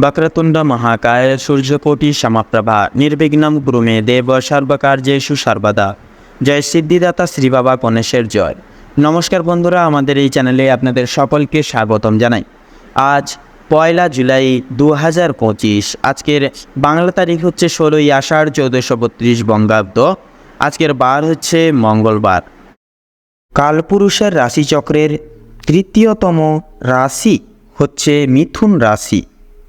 వక్రతుండ মহাকায় সূর্যকোটি సమప్రభ నిర్విఘ్నం ব্রুমে দেব সর্বকার্যে সর্বদা জয় সিদ্ধিদাতা শ্রী বাবা গণেশের জয়। নমস্কার বন্ধুরা, আমাদের এই চ্যানেলে আপনাদের সকলকে স্বাগতম জানাই। আজ পয়লা জুলাই দু হাজার পঁচিশ, আজকের বাংলা তারিখ হচ্ছে ষোলোই আষাঢ় চৌদ্দশো বত্রিশ বঙ্গাব্দ। আজকের বার হচ্ছে মঙ্গলবার। কালপুরুষের রাশিচক্রের তৃতীয়তম রাশি হচ্ছে মিথুন রাশি।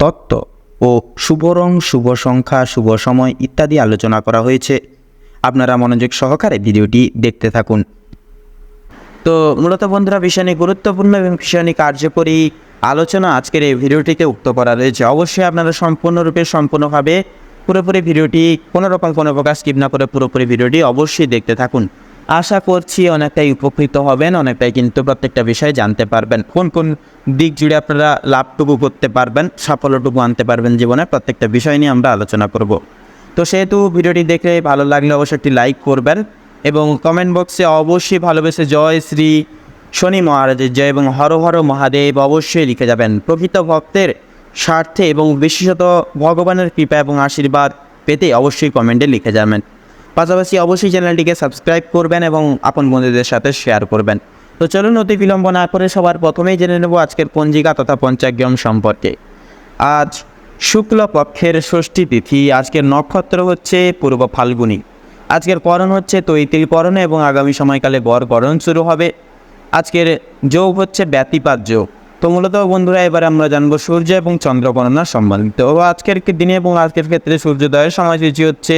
তত্ত্ব ও শুভ রং শুভ সংখ্যা, শুভ সময় ইত্যাদি আলোচনা করা হয়েছে। আপনারা মনোযোগ সহকারে ভিডিওটি দেখতে থাকুন। তো মূলত বন্ধুরা নিয়ে গুরুত্বপূর্ণ এবং নিয়ে কার্যকরী আলোচনা আজকের এই ভিডিওটিতে উক্ত করা রয়েছে। অবশ্যই আপনারা সম্পূর্ণরূপে, সম্পূর্ণভাবে পুরোপুরি ভিডিওটি কোনোরকম কোনো প্রকার স্কিপ না করে পুরোপুরি ভিডিওটি অবশ্যই দেখতে থাকুন। আশা করছি অনেকটাই উপকৃত হবেন, অনেকটাই কিন্তু প্রত্যেকটা বিষয় জানতে পারবেন। কোন কোন দিক জুড়ে আপনারা লাভটুকু করতে পারবেন, সাফল্যটুকু আনতে পারবেন জীবনে, প্রত্যেকটা বিষয় নিয়ে আমরা আলোচনা করব। তো সেহেতু ভিডিওটি দেখে ভালো লাগলে অবশ্যই একটি লাইক করবেন এবং কমেন্ট বক্সে অবশ্যই ভালোবেসে জয় শ্রী শনি মহারাজের জয় এবং হর হর মহাদেব অবশ্যই লিখে যাবেন। প্রকৃত ভক্তের স্বার্থে এবং বিশেষত ভগবানের কৃপা এবং আশীর্বাদ পেতে অবশ্যই কমেন্টে লিখে যাবেন। পাশাপাশি অবশ্যই চ্যানেলটিকে সাবস্ক্রাইব করবেন এবং আপন বন্ধুদের সাথে শেয়ার করবেন। তো চলুন অতি বিলম্ব না করে সবার প্রথমেই জেনে নেব আজকের পঞ্জিকা তথা পঞ্চাগ্রাম সম্পর্কে। আজ শুক্ল পক্ষের ষষ্ঠী তিথি, আজকের নক্ষত্র হচ্ছে পূর্ব ফাল্গুনী। আজকের করণ হচ্ছে তৈতিল করণ এবং আগামী সময়কালে গড় করণ শুরু হবে। আজকের যোগ হচ্ছে ব্যতিপাত যোগ। তো মূলত বন্ধুরা, এবার আমরা জানব সূর্য এবং চন্দ্র গণনা সম্বন্ধিত। আজকের দিনে এবং আজকের ক্ষেত্রে সূর্যোদয়ের সময়সূচি হচ্ছে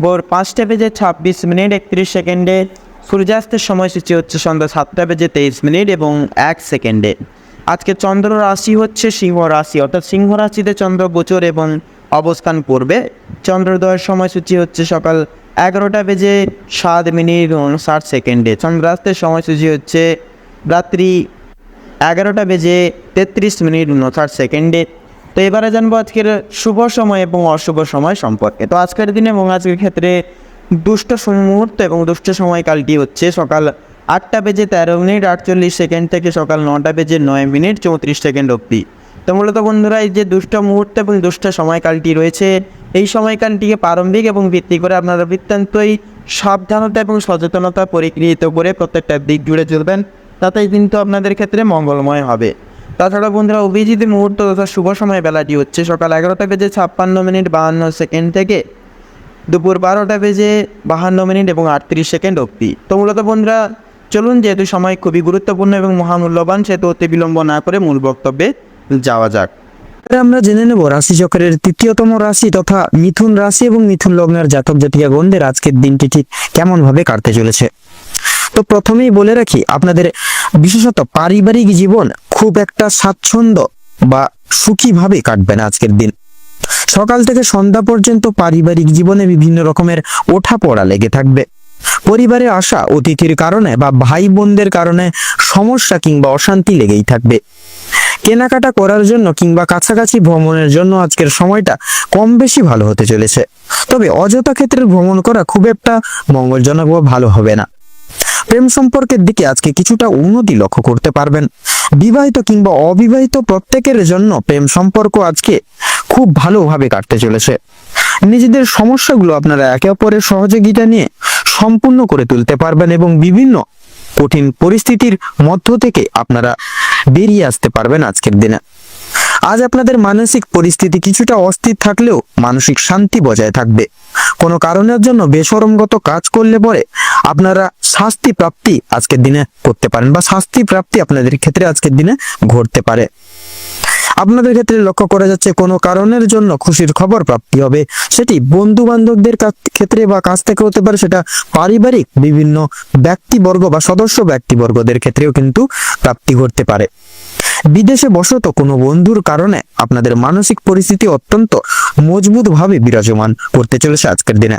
ভোর পাঁচটা বেজে ছাব্বিশ মিনিট একত্রিশ সেকেন্ডে। সূর্যাস্তের সময়সূচি হচ্ছে সন্ধ্যা সাতটা বেজে তেইশ মিনিট এবং এক সেকেন্ডে। আজকে চন্দ্র রাশি হচ্ছে সিংহ রাশি, অর্থাৎ সিংহ রাশিতে চন্দ্র, গোচর এবং অবস্থান করবে। চন্দ্রোদয়ের সময়সূচি হচ্ছে সকাল এগারোটা বেজে সাত মিনিট ষাট সেকেন্ডে। চন্দ্রাস্তের সময়সূচি হচ্ছে রাত্রি এগারোটা বেজে তেত্রিশ মিনিট উনষাট সেকেন্ডে। তো এবারে জানব আজকের শুভ সময় এবং অশুভ সময় সম্পর্কে। তো আজকের দিনে এবং আজকের ক্ষেত্রে দুষ্ট মুহূর্ত এবং দুষ্ট সময়কালটি হচ্ছে সকাল আটটা বেজে তেরো মিনিট আটচল্লিশ সেকেন্ড থেকে সকাল নটা বেজে নয় মিনিট চৌত্রিশ সেকেন্ড অবধি। তো মূলত বন্ধুরা, এই যে দুষ্ট মুহূর্ত এবং দুষ্ট সময়কালটি রয়েছে, এই সময়কালটিকে প্রারম্ভিক এবং ভিত্তি করে আপনারা বৃত্তান্তই সাবধানতা এবং সচেতনতা পরিগৃহীত করে প্রত্যেকটা দিক জুড়ে চলবেন। তাতেই কিন্তু আপনাদের ক্ষেত্রে মঙ্গলময় হবে। তাছাড়া বন্ধুরা, অভিজিৎ মুহূর্ত তথা শুভ সময় বেলাটি হচ্ছে সকাল এগারোটা বেজে ছাপ্পান্ন মিনিট বাহান্ন সেকেন্ড থেকে দুপুর বারোটা বেজে বাহান্ন মিনিট এবং আটত্রিশ সেকেন্ড অবধি। তো মূলত বন্ধুরা, চলুন যেহেতু সময় খুবই গুরুত্বপূর্ণ এবং মহামূল্যবান, সেহেতু অতি বিলম্ব না করে মূল বক্তব্যে যাওয়া যাক। আমরা জেনে নেব রাশি চক্রের তৃতীয়তম রাশি তথা মিথুন রাশি এবং মিথুন লগ্নের জাতক জাতিকা গণদের আজকের দিনটি ঠিক কেমন ভাবে কাটতে চলেছে। তো প্রথমেই বলে রাখি, আপনাদের বিশেষত পারিবারিক জীবন খুব একটা স্বাচ্ছন্দ্য বা সুখীভাবে কাটবে না আজকের দিন। সকাল থেকে সন্ধ্যা পর্যন্ত পারিবারিক জীবনে বিভিন্ন রকমের ওঠা পড়া লেগে থাকবে। পরিবারে আসা অতিথির কারণে বা ভাই বোনদের কারণে সমস্যা কিংবা অশান্তি লেগেই থাকবে। কেনাকাটা করার জন্য কিংবা কাছাকাছি ভ্রমণের জন্য আজকের সময়টা কম বেশি ভালো হতে চলেছে। তবে অযথা ক্ষেত্রে ভ্রমণ করা খুব একটা মঙ্গলজনক বা ভালো হবে না। প্রেম সম্পর্কের দিকে আজকে কিছুটা উন্নতি লক্ষ্য করতে পারবেন। বিবাহিত কিংবা অবিবাহিত প্রত্যেকের জন্য প্রেম সম্পর্ক আজকে খুব ভালোভাবে কাটতে চলেছে। নিজেদের সমস্যাগুলো আপনারা একে অপরের সহযোগিতা নিয়ে সম্পূর্ণ করে তুলতে পারবেন এবং বিভিন্ন কঠিন পরিস্থিতির মধ্য থেকে আপনারা বেরিয়ে আসতে পারবেন আজকের দিনে। আজ আপনাদের মানসিক পরিস্থিতি কিছুটা অস্থির থাকলেও মানসিক শান্তি বজায় থাকবে। কোনো কারণের জন্য বেসরমগত কাজ করলে পরে আপনারা শাস্তি প্রাপ্তি আজকের দিনে করতে পারেন বা শাস্তি প্রাপ্তি আপনাদের ক্ষেত্রে আজকের দিনে ঘটতে পারে। আপনাদের ক্ষেত্রে লক্ষ্য করা যাচ্ছে কোনো কারণের জন্য খুশির খবর প্রাপ্তি হবে। সেটি বন্ধু বান্ধবদের ক্ষেত্রে বা কাছ থেকে হতে পারে, সেটা পারিবারিক বিভিন্ন ব্যক্তিবর্গ বা সদস্য ব্যক্তিবর্গদের ক্ষেত্রেও কিন্তু প্রাপ্তি ঘটতে পারে। বিদেশে বসত কোনো বন্ধুর কারণে আপনাদের মানসিক পরিস্থিতি অত্যন্ত মজবুত ভাবে বিরাজমান করতে চলেছে আজকের দিনে।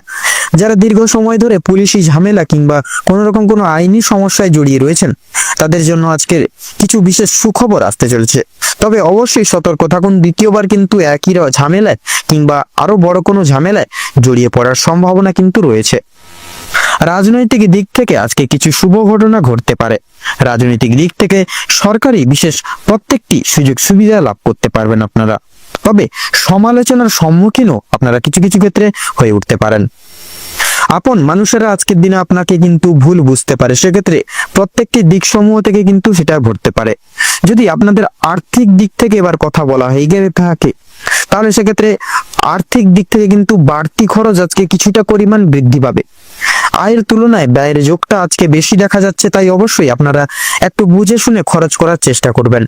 যারা দীর্ঘ সময় ধরে পুলিশি ঝামেলা কিংবা কোনো রকম কোনো আইনি সমস্যায় জড়িয়ে রয়েছেন, তাদের জন্য আজকের কিছু বিশেষ সুখবর আসতে চলেছে। তবে অবশ্যই সতর্ক থাকুন, দ্বিতীয়বার কিন্তু একই ঝামেলায় কিংবা আরও বড় কোনো ঝামেলায় জড়িয়ে পড়ার সম্ভাবনা কিন্তু রয়েছে। রাজনৈতিক দিক থেকে আজকে কিছু শুভ ঘটনা ঘটতে পারে। রাজনৈতিক দিক থেকে সরকারি বিশেষ প্রত্যেকটি সুযোগ সুবিধা লাভ করতে পারবেন আপনারা। তবে সমালোচনার সম্মুখীনও আপনারা কিছু কিছু ক্ষেত্রে হয়ে উঠতে পারেন। আপন মানুষেরা আজকের দিনে আপনাকে কিন্তু ভুল বুঝতে পারে। সেক্ষেত্রে প্রত্যেকটি দিক সমূহ থেকে কিন্তু সেটা ঘটতে পারে। যদি আপনাদের আর্থিক দিক থেকে এবার কথা বলা হয়ে গেলে থাকে, তাহলে সেক্ষেত্রে আর্থিক দিক থেকে কিন্তু বাড়তি খরচ আজকে কিছুটা পরিমাণ বৃদ্ধি পাবে। আয়ের তুলনায় ব্যয়ের যোগটা আজকে বেশি দেখা যাচ্ছে, তাই অবশ্যই আপনারা একটু বুঝে শুনে খরচ করার চেষ্টা করবেন।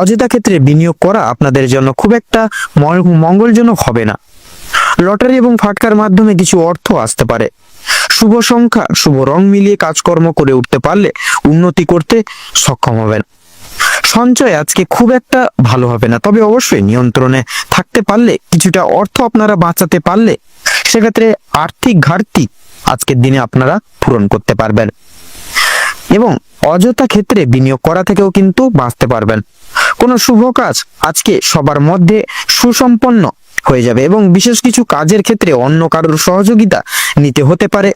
অযথা ক্ষেত্রে বিনিয়োগ করা আপনাদের জন্য খুব একটা মঙ্গলজনক হবে না। লটারি এবং ফাটকার মাধ্যমে কিছু অর্থ আসতে পারে। শুভ সংখ্যা, শুভ রং মিলিয়ে কাজকর্ম করে উঠতে পারলে উন্নতি করতে সক্ষম হবেন। সঞ্চয় আজকে খুব একটা ভালো হবে না, তবে অবশ্যই নিয়ন্ত্রণে থাকতে পারলে, কিছুটা অর্থ আপনারা বাঁচাতে পারলে, সেক্ষেত্রে আর্থিক ঘাটতি আজকের দিনে আপনারা পূরণ করতে পারবেন। এবং অযথা ক্ষেত্রে বিনিয়োগ করা থেকেও কিন্তু বাঁচতে পারবেন। কোনো শুভ কাজ আজকে সবার মধ্যে সুসম্পন্ন হয়ে যাবে এবং বিশেষ কিছু কাজের ক্ষেত্রে অন্য কারোর সহযোগিতা নিতে হতে পারে।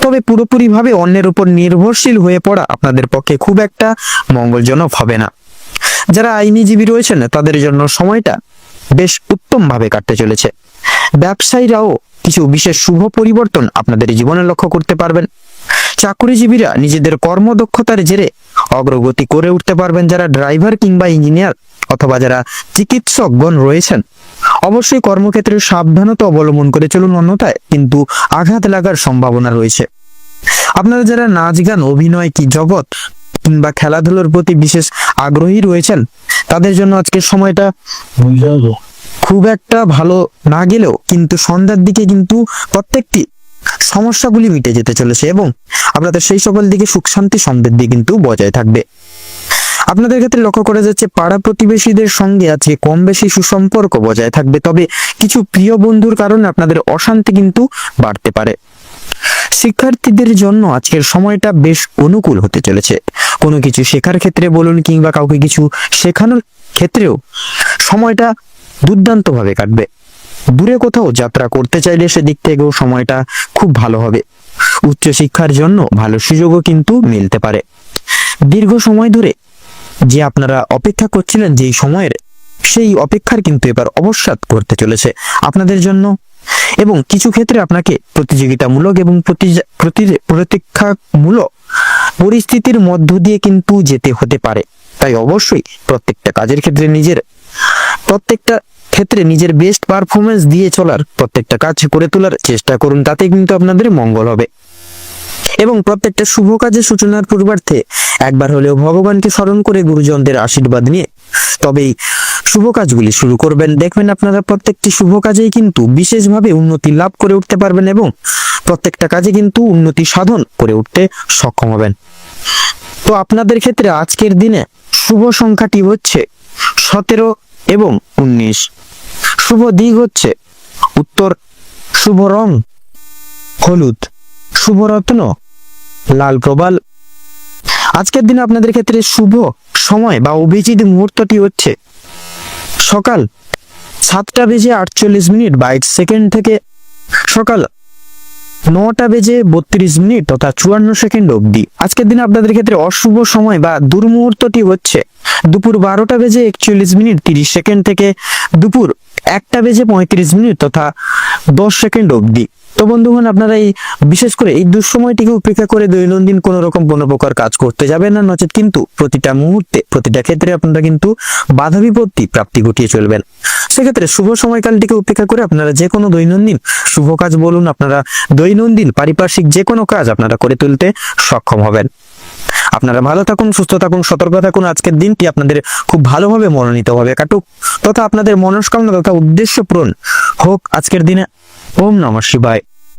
তবে পুরোপুরিভাবে অন্যের উপর নির্ভরশীল হয়ে পড়া আপনাদের পক্ষে খুব একটা মঙ্গলজনক হবে না। যারা আইনিজীবী রয়েছেন, তাদের জন্য সময়টা বেশ উত্তমভাবে কাটতে চলেছে। ব্যবসায়ীরাও কিছু বিশেষ শুভ পরিবর্তন আপনাদের জীবনে লক্ষ্য করতে পারবেন। চাকরিজীবীরা নিজেদের কর্মদক্ষতার জেরে অগ্রগতি করে উঠতে পারবেন যারা ড্রাইভার কিংবা ইঞ্জিনিয়ার অথবা যারা চিকিৎসকগণ রয়েছেন। অবশ্যই কর্মক্ষেত্রে সাবধানতা অবলম্বন করে চলুন অন্যথায় কিন্তু আঘাত লাগার সম্ভাবনা রয়েছে। আপনারা যারা নাচ গান, অভিনয় কি জগৎ কিংবা খেলাধুলোর প্রতি বিশেষ আগ্রহী রয়েছেন, তাদের জন্য আজকের সময়টা খুব একটা ভালো না গেলেও কিন্তু সন্ধ্যার দিকে কিন্তু প্রত্যেকটি সমস্যাগুলি মিটে যেতে চলেছে এবং আপনাদের সেই সকল দিকে সুখ শান্তি সমৃদ্ধি কিন্তু বজায় থাকবে। আপনাদের ক্ষেত্রে লক্ষ্য করা যাচ্ছে পাড়া প্রতিবেশীদের সঙ্গে আজকে কম বেশি সুসম্পর্ক বজায় থাকবে, তবে কিছু প্রিয় বন্ধুর কারণে আপনাদের অশান্তি কিন্তু বাড়তে পারে। শিক্ষার্থীদের জন্য আজকের সময়টা বেশ অনুকূল হতে চলেছে। কোনো কিছু শেখার ক্ষেত্রে বলুন কিংবা কাউকে কিছু শেখানোর ক্ষেত্রেও সময়টা দুর্দান্তভাবে কাটবে। দূরে কোথাও যাত্রা করতে চাইলে সেদিক থেকেও সময়টা খুব ভালো হবে। উচ্চশিক্ষার জন্য ভালো সুযোগও কিন্তু মিলতে পারে। দীর্ঘ সময় ধরে যে আপনারা অপেক্ষা করছিলেন যেই সময়ের, সেই অপেক্ষার কিন্তু এবার অবসাদ করতে চলেছে আপনাদের জন্য। এবং কিছু ক্ষেত্রে আপনাকে প্রতিযোগিতামূলক এবং প্রতি- প্রতি- প্রতীক্ষামূলক পরিস্থিতির মধ্য দিয়ে কিন্তু যেতে হতে পারে। তাই অবশ্যই প্রত্যেকটা কাজের ক্ষেত্রে নিজের প্রত্যেকটা ক্ষেত্রে নিজের বেস্ট পারফরমেন্স দিয়ে চলার প্রত্যেকটা কাজ করে তোলার চেষ্টা করুন, তাতে কিন্তু আপনাদের মঙ্গল হবে। এবং প্রত্যেকটা শুভ কাজের সূচনার পূর্বার্থে একবার হলেও ভগবানকে স্মরণ করে গুরুজনদের আশীর্বাদ নিয়ে তবেই শুভ কাজগুলি শুরু করবেন। দেখবেন আপনারা প্রত্যেকটি শুভ কাজেই কিন্তু বিশেষভাবে উন্নতি লাভ করে উঠতে পারবেন এবং প্রত্যেকটা কাজে কিন্তু উন্নতি সাধন করে উঠতে সক্ষম হবেন। তো আপনাদের ক্ষেত্রে আজকের দিনে শুভ সংখ্যাটি হচ্ছে সতেরো এবং উনিশ। শুভ দিক হচ্ছে উত্তর, শুভ রং হলুদ, শুভ রত্ন লাল প্রবাল। আজকের দিনে আপনাদের ক্ষেত্রে শুভ সময় বা অভিজিৎ মুহূর্তটি হচ্ছে সকাল সাতটা বেজে আটচল্লিশ মিনিট বাইশ সেকেন্ড থেকে সকাল নটা বেজে বত্রিশ মিনিট তথা চুয়ান্ন সেকেন্ড অবধি। আজকের দিনে আপনাদের ক্ষেত্রে অশুভ সময় বা দুর্মুহূর্তটি হচ্ছে দুপুর বারোটা বেজে একচল্লিশ মিনিট তিরিশ সেকেন্ড থেকে দুপুর একটা বেজে পঁয়ত্রিশ মিনিট তথা দশ সেকেন্ড অবধি। তো বন্ধুগণ, আপনারা এই বিশেষ করে এই দুঃসময়টিকে উপেক্ষা করে দৈনন্দিন কোনো রকম কোনো প্রকার কাজ করতে যাবেন না, নচেত কিন্তু প্রতিটা মুহূর্তে, প্রতিটা ক্ষেত্রে আপনারা কিন্তু বাধা বিপত্তি প্রাপ্তি ঘটিয়ে চলবেন। সেক্ষেত্রে শুভ সময়কালটিকে উপেক্ষা করে আপনারা যে কোনো দৈনন্দিন শুভ কাজ বলুন, আপনারা দৈনন্দিন পারিপার্শ্বিক যে কোনো কাজ আপনারা করে তুলতে সক্ষম হবেন। আপনারা ভালো থাকুন, সুস্থ থাকুন, সতর্ক থাকুন, আজকের দিনটি আপনাদের খুব ভালোভাবে মনোনীতভাবে কাটুক, তথা আপনাদের মনস্কামনা তথা উদ্দেশ্য পূরণ হোক আজকের দিনে। ওম নমঃ শিবায়।